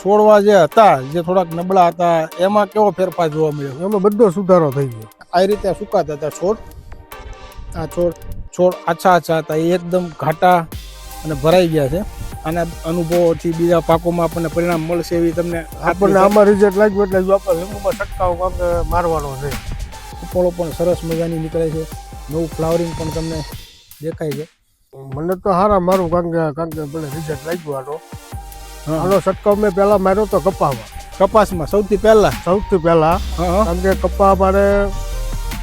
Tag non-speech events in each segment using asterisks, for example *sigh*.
છોડવા જે હતા જે થોડાક નબળા હતા એમાં કેવો ફેરફાર જોવા મળ્યો એમાં બધો સુધારો થઈ ગયો આ રીતે સુકાતા હતા છોડ આ છોડ છોડ આછા આછા હતા એ એકદમ ઘાટા અને ભરાઈ ગયા છે આના અનુભવોથી બીજા પાકોમાં આપણને પરિણામ મળશે એવી તમને આપણને આમાં રિઝલ્ટ લાગ્યું એટલે જો આપણે લીંબુમાં છટકાવ મારવાનો છે ફળો પણ સરસ મજાની નીકળે છે નવું ફ્લાવરિંગ પણ તમને દેખાય છે મને તો હારા મારું કારણ કે કારણ કે રિઝલ્ટ લાગ્યું આનો. આનો છટકાવ મેં પહેલા માર્યો તો કપામાં કપાસમાં સૌથી પહેલા? સૌથી પહેલા હા હા. કારણ કે કપા મારે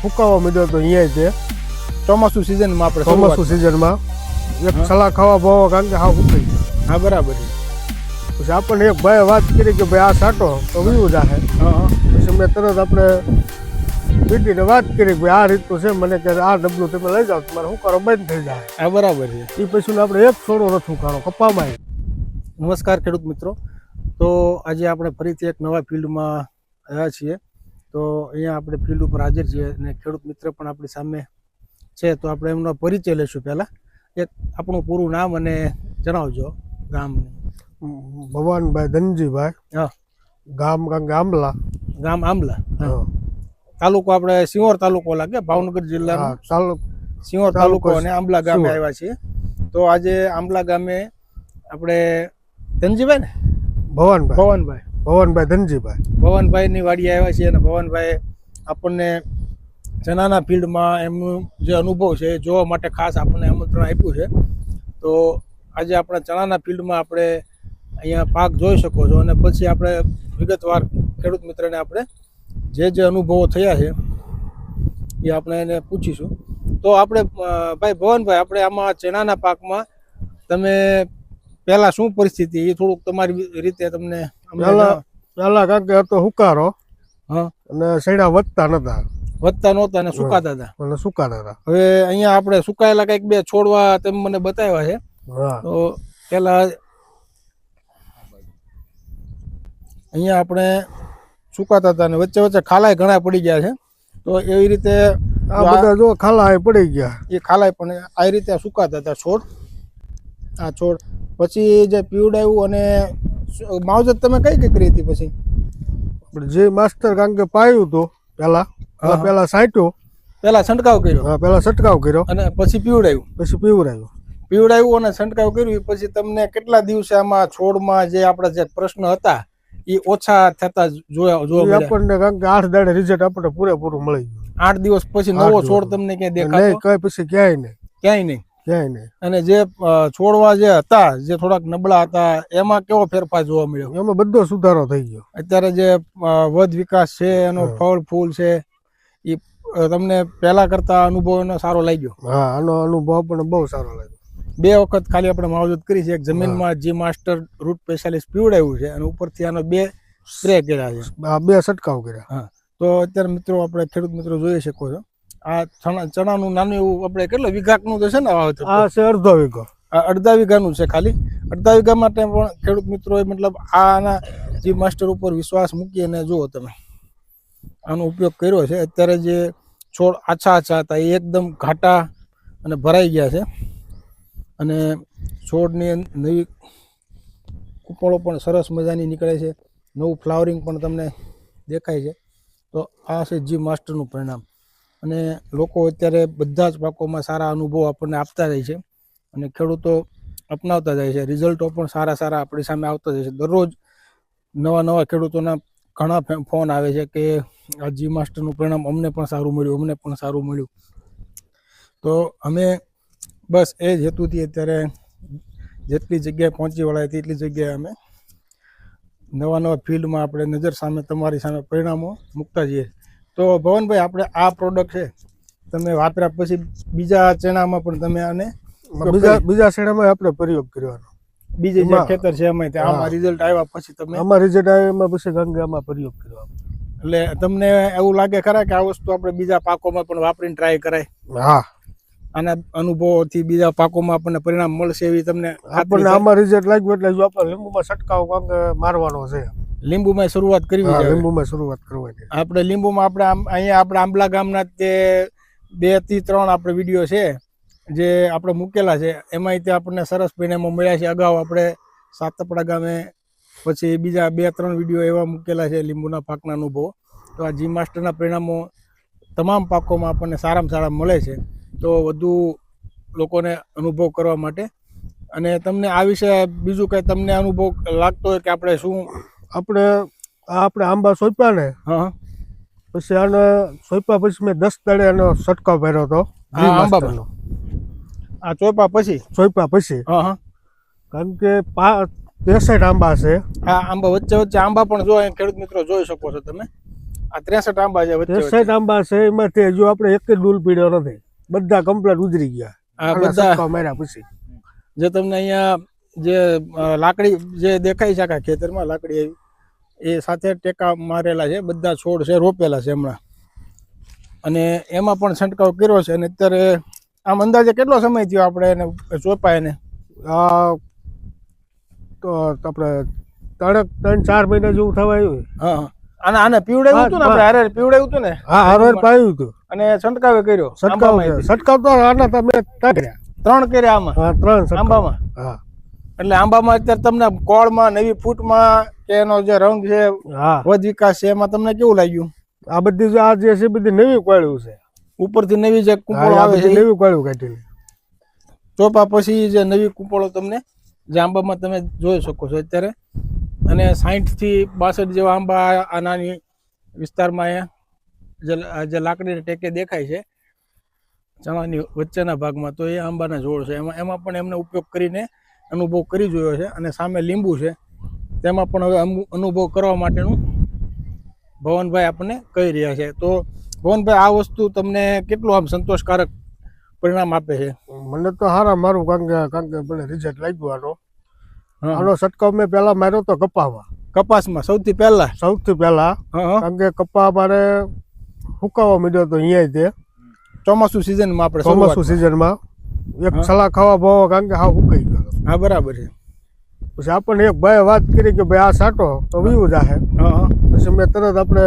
ફૂંકાવા મળ્યો તો અહીંયા તે ચોમાસું સિઝનમાં આપણે ચોમાસું સિઝનમાં. એક સલાહ ખાવા ભાવવા કારણ કે હા શરૂઆત. હા બરાબર પછી આપણને એક ભાઈ વાત કરી કે ભાઈ આ સાટો તો વિવું જાહે. હા હા. પછી મેં તરત આપણે પીટીને વાત કરી ભાઈ આ રીતનું છે. મને કે આ ડબલું તમે લઈ જાઓ તમારે હુંકારો બંધ થઈ જાય. હા બરાબર છે. એ પછી આપણે એક છોડો નથી હુંકારો કપામાં નમસ્કાર ખેડૂત મિત્રો. તો આજે આપણે ફરીથી એક નવા ફિલ્ડમાં આવ્યા છીએ. તો અહીંયા આપણે ફિલ્ડ ઉપર હાજર છીએ અને ખેડૂત મિત્ર પણ આપણી સામે છે. તો આપણે એમનો પરિચય લઈશું પહેલાં. એક આપણું પૂરું નામ અને જણાવજો ગામ ભગવાનભાઈ ધનજીભાઈ. હા. ગામ આંબલા ગામ આંબલા. તાલુકો આપણે સિંહોર તાલુકો લાગે ભાવનગર જિલ્લાનો. સિંહોર તાલુકો તાલુકો અને આંબલા ગામે આવ્યા છીએ. તો આજે આંબલા ગામે આપણે ધનજીભાઈ ને? ભવાનભાઈ. ભવનભાઈ. ભવાનભાઈ ધનજીભાઈ. ભવનભાઈની વાડી આવ્યા છીએ અને ભવનભાઈ આપણને ચણાના ફિલ્ડમાં એમનું જે અનુભવ છે એ જોવા માટે ખાસ આપણને આમંત્રણ આપ્યું છે. તો આજે આપણે ચણાના ફિલ્ડમાં આપણે અહીંયા પાક જોઈ શકો છો અને પછી આપણે વિગતવાર ખેડૂત મિત્રને આપણે જે જે અનુભવો થયા છે એ આપણે એને પૂછીશું. તો આપણે ભાઈ ભવનભાઈ આપણે આમાં ચણાના પાકમાં તમે પહેલા શું પરિસ્થિતિ? એ થોડુંક તમારી રીતે તમને પહેલા કારણ કે હતો હુકારો. અને સૈડા વધતા નતા. વધતા નહોતા અને સુકાતા હતા. અને સુકાતા હતા. હવે અહીંયા આપણે સુકાયેલા કંઈક બે છોડવા તેમ મને બતાવ્યા છે. તો પેલા અહીંયા આપણે સુકાતા હતા અને વચ્ચે વચ્ચે ખાલાય ઘણા પડી ગયા છે. તો એવી રીતે આ બધા જો ખાલા પડી ગયા. એ ખાલાય પણ આ રીતે સુકાતા હતા છોડ. આ છોડ. પછી જે પીવડાવ્યું અને માવજત તમે કઈ કઈ કરી હતી પછી? જે માસ્ટર કારણ કે પાયું હતું પેલા હા, સાંટ્યો. પેલા છંટકાવ કર્યો? હા, પેલા છંટકાવ કર્યો. અને પછી પીવડાવ્યું પછી પીવડાયું. પીવડાવ્યું અને છંટકાવ કર્યું. પછી તમને કેટલા દિવસે આમાં છોડમાં જે આપણા જે પ્રશ્ન હતા એ ઓછા થતા જોયા જોવા આપણને કારણ કે આઠ દાડે રિઝલ્ટ આપણને પૂરેપૂરું મળી ગયું. આઠ દિવસ પછી નવો છોડ તમને ક્યાંય દેખાય પછી ક્યાંય નહીં. ક્યાંય નહીં. ક્યાંય નહીં. અને જે છોડવા જે હતા જે થોડાક નબળા હતા એમાં કેવો ફેરફાર જોવા મળ્યો? એમાં બધો સુધારો થઈ ગયો. અત્યારે જે વધ વિકાસ છે એનો ફળ ફૂલ છે એ તમને પહેલા કરતા અનુભવ એનો સારો લાગ્યો? હા આનો અનુભવ પણ બહુ સારો લાગ્યો. બે વખત ખાલી આપણે માવજત કરી છે એક જમીનમાં જી માસ્ટર રૂટ સ્પેશિયાલિસ્ટ પીવડાવ્યું છે અને ઉપરથી આનો બે સ્પ્રે કર્યા છે. બે છંટકાવ કર્યા. હા તો અત્યારે મિત્રો આપણે ખેડૂત મિત્રો જોઈ શકો છો. આ ચણા ચણાનું નાનું એવું આપણે કેટલો વીઘાકનું તો છે ને વાવેતર? આ છે અડધો વીઘો. આ અડધા વીઘાનું છે ખાલી? અડધા વીઘા માટે પણ ખેડૂત મિત્રોએ મતલબ આના જી માસ્ટર ઉપર વિશ્વાસ મૂકી અને જુઓ તમે. આનો ઉપયોગ કર્યો છે. અત્યારે જે છોડ આછા આછા હતા એ એકદમ ઘાટા અને ભરાઈ ગયા છે. અને છોડની નવી કૂપળો પણ સરસ મજાની નીકળે છે. નવું ફ્લાવરિંગ પણ તમને દેખાય છે. તો આ છે જી માસ્ટરનું પરિણામ. અને લોકો અત્યારે બધા જ પાકોમાં સારા અનુભવ આપણને આપતા જાય છે અને ખેડૂતો અપનાવતા જાય છે. રિઝલ્ટો પણ સારા સારા આપણી સામે આવતા જાય છે. દરરોજ નવા નવા ખેડૂતોના ઘણા ફોન આવે છે કે, આ જી માસ્ટરનું પરિણામ અમને પણ સારું મળ્યું, અમને પણ સારું મળ્યું. તો અમે બસ એ જ હેતુથી અત્યારે જેટલી જગ્યાએ પહોંચી વળાય તેટલી જગ્યાએ અમે નવા નવા ફિલ્ડમાં આપણે નજર સામે, તમારી સામે પરિણામો મૂકતા જઈએ. તો ભવનભાઈ આપણે આ પ્રોડક્ટ છે તમે વાપર્યા પછી બીજા ચણામાં પણ તમે આને બીજા બીજા શેણામાં આપણે પ્રયોગ કરવાનો. બીજે જે ખેતર છે એમાં ત્યાં આમાં રિઝલ્ટ આવ્યા પછી તમે આમાં રિઝલ્ટ આવ્યા પછી ગંગામાં પ્રયોગ કર્યો એટલે તમને એવું લાગે ખરા કે આ વસ્તુ આપણે બીજા પાકોમાં પણ વાપરીને ટ્રાય કરાય? હા. આના અનુભવોથી બીજા પાકોમાં આપણને પરિણામ મળશે એવી તમને આપણને? આમાં રિઝલ્ટ લાગ્યું એટલે જો આપણે લીંબુમાં છંટકાવ મારવાનો છે. લીંબુમાં શરૂઆત કરવી છે લીંબુમાં શરૂઆત કરવાની. આપણે લીંબુમાં આપણે આમ અહીંયા આપણે આંબલા ગામના તે બેથી ત્રણ આપણે વીડિયો છે જે આપણે મૂકેલા છે. એમાંય તે આપણને સરસ પરિણામો મળ્યા છે. અગાઉ આપણે સાતપડા ગામે પછી બીજા બે ત્રણ વીડિયો એવા મૂકેલા છે લીંબુના પાકના અનુભવો. તો આ જી માસ્ટરના પરિણામો તમામ પાકોમાં આપણને સારામાં સારા મળે છે. તો વધુ લોકોને અનુભવ કરવા માટે. અને તમને આ વિશે બીજું કંઈ તમને અનુભવ લાગતો હોય કે આપણે શું આપણે આ આપણે આંબા સોંપ્યા ને પછી આને સોંપ્યા પછી મેં દસ દાડે એનો છંટકાવ પહેર્યો હતો. આંબાનો આ ચોપા પછી? સોંપ્યા પછી. હા હા. કારણ કે પા ત્રેસઠ આંબા છે. આ આંબા વચ્ચે વચ્ચે આંબા પણ જો ખેડૂત મિત્રો જોઈ શકો છો તમે. આ ત્રેસઠ આંબા છે. ત્રેસઠ આંબા છે એમાંથી હજુ આપણે એક જ ડૂલ પીડ્યો નથી. બધા કમ્પ્લેટ ઉતરી ગયા. આ બધા માર્યા પછી. જે તમને અહીંયા જે લાકડી જે દેખાય છે આખા ખેતરમાં લાકડી એવી એ સાથે ટેકા મારેલા છે બધા છોડ છે રોપેલા છે હમણાં. અને એમાં પણ છંટકાવ કર્યો છે અને અત્યારે આમ અંદાજે કેટલો સમય થયો આપણે એને ચોપાય એને? તો આપણે ત્રણ ત્રણ ચાર મહિના જેવું થવા આવ્યું. હા અને આને પીવડાવ્યું હતું ને આપણે? હારે પીવડાવ્યું હતું ને? હા હારે પાયું હતું. અને છંટકાવે કર્યો છંટકાવ છંટકાવ તો આના તમે કર્યા ત્રણ કર્યા આમાં? હા ત્રણ આંબામાં? હા. એટલે આંબામાં અત્યારે તમને કોળમાં નવી ફૂટમાં કે એનો જે રંગ છે વધ વિકાસ છે એમાં તમને કેવું લાગ્યું? આ બધી જો આ જે છે બધી નવી કોળ્યું છે. ઉપરથી નવી જે કુંપળો આવે છે નવી કોળ્યું કાઢેલી ચોપા પછી જે નવી કુંપળો તમને જે આંબામાં તમે જોઈ શકો છો અત્યારે. અને સાહીઠથી બાસઠ જેવા આંબા આ નાની વિસ્તારમાં જે લાકડીને ટેકે દેખાય છે ચણાની વચ્ચેના ભાગમાં તો એ આંબાના છોડ છે. એમાં એમાં પણ એમને ઉપયોગ કરીને અનુભવ કરી જોયો છે અને સામે લીંબુ છે. તેમાં પણ હવે અનુભવ કરવા માટેનું ભવનભાઈ આપણને કહી રહ્યા છે. તો ભવનભાઈ આ વસ્તુ તમને કેટલું આમ સંતોષકારક પરિણામ આપે છે? મને તો હારા મારું કારણ કે કારણ કે મને રિઝલ્ટ લાગ્યું આનો. આનો છંટકાવ મેં પહેલાં માર્યો તો કપામાં કપાસમાં સૌથી પહેલાં? સૌથી પહેલાં. કારણ કે કપા મારે સુકાવા માંડ્યો તો અહીંયા તે ચોમાસું સિઝનમાં આપણે ચોમાસું સિઝનમાં એક સલાહ ખાવા ભાવ કારણ કે હા હુકાઈ ગયો. હા બરાબર છે. પછી આપણને એક ભાઈ વાત કરી કે ભાઈ આ સાટો તો વીવું જાહે. પછી મેં તરત આપણે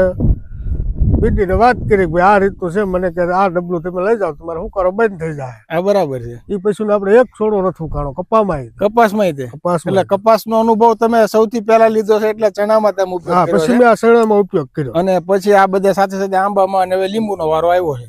બીટીને વાત કરી કે ભાઈ આ રીતનું છે. મને કે આ ડબલું તમે લઈ જાઓ તમારે શું કરો બંધ થઈ જાય આ બરાબર છે. એ પછી આપણે એક છોડો નથી ઉકાણો કપામાં કપાસમાં તે. કપાસ એટલે કપાસનો અનુભવ તમે સૌથી પહેલા લીધો છે એટલે ચણામાં તમે ઉપયોગ કર્યો પછી મેં આ ચણામાં ઉપયોગ કર્યો. અને પછી આ બધા સાથે સાથે આંબામાં અને હવે લીંબુનો વારો આવ્યો છે.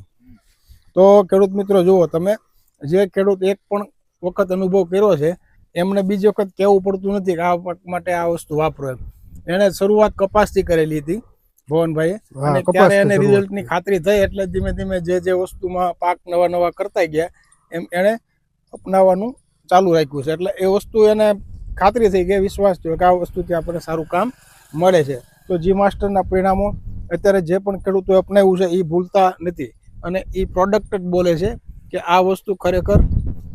તો ખેડૂત મિત્રો જુઓ તમે જે ખેડૂત એક પણ વખત અનુભવ કર્યો છે એમને બીજી વખત કહેવું પડતું નથી કે આ પાક માટે આ વસ્તુ વાપરો એમ. એણે શરૂઆત કપાસથી કરેલી હતી ભવનભાઈએ. અને ત્યારે એને રિઝલ્ટની ખાતરી થઈ એટલે ધીમે ધીમે જે જે વસ્તુમાં પાક નવા નવા કરતા ગયા એમ એણે અપનાવવાનું ચાલુ રાખ્યું છે. એટલે એ વસ્તુ એને ખાતરી થઈ ગઈ વિશ્વાસ થયો કે આ વસ્તુથી આપણને સારું કામ મળે છે. તો જી માસ્ટરના પરિણામો અત્યારે જે પણ ખેડૂતોએ અપનાવ્યું છે એ ભૂલતા નથી. અને એ પ્રોડક્ટ જ બોલે છે કે આ વસ્તુ ખરેખર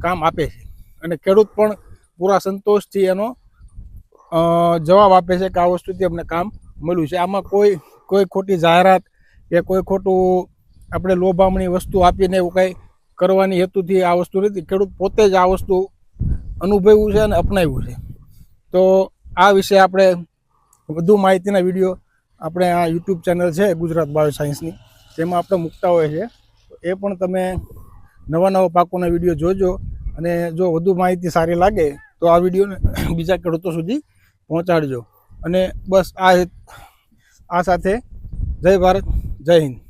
કામ આપે છે. અને ખેડૂત પણ પૂરા સંતોષથી એનો જવાબ આપે છે કે આ વસ્તુથી અમને કામ મળ્યું છે. આમાં કોઈ કોઈ ખોટી જાહેરાત કે કોઈ ખોટું આપણે લોભામણી વસ્તુ આપીને એવું કંઈ કરવાની હેતુથી આ વસ્તુ નથી. ખેડૂત પોતે જ આ વસ્તુ અનુભવ્યું છે અને અપનાવ્યું છે. તો આ વિશે આપણે વધુ માહિતીના વીડિયો આપણે આ યુટ્યુબ ચેનલ છે ગુજરાત બાયો સાયન્સની તેમાં આપણે મૂકતા હોય છે એ પણ તમે નવા નવા પાકોના વીડિયો જોજો. અને જો વધુ માહિતી સારી લાગે, તો આ વિડીયોને *coughs* બીજા ખેડૂતો સુધી પહોંચાડજો. અને બસ આ આ સાથે જય ભારત, જય હિન્દ.